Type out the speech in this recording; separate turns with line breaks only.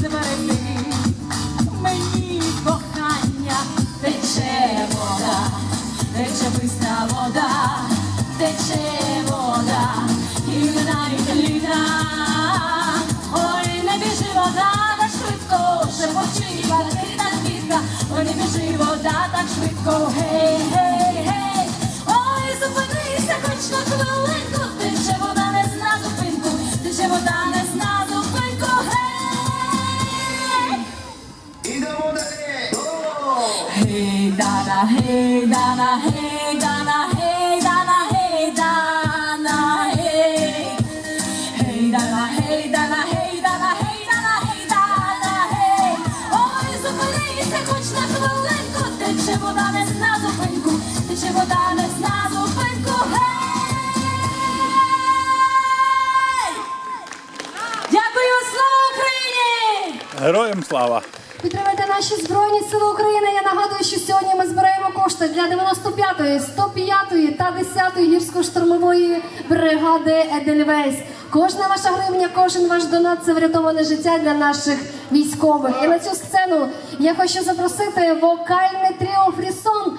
землі, мені кохання, тече вода, тече писна вода, тече вода, і минають літа, ой, не біжи вода, так швидко, шепочи, батьки та квітка, ой, не біжи вода, так швидко, гей. Hey Dana, hey Dana, hey Dana, hey Dana, hey Dana, hey. Hey Dana, hey Dana, hey Dana, hey Dana, hey Dana, на не зна зупинку, тече вода не гей! Дякую, слава!
Героям слава!
Підтримайте наші збройні сили України. Я нагадую, що сьогодні ми збираємо кошти для 95-ї, 105-ї та 10-ї гірсько-штурмової бригади Едельвейс. Кожна ваша гривня, кожен ваш донат це врятоване життя для наших військових. І на цю сцену я хочу запросити вокальний тріо Фрісон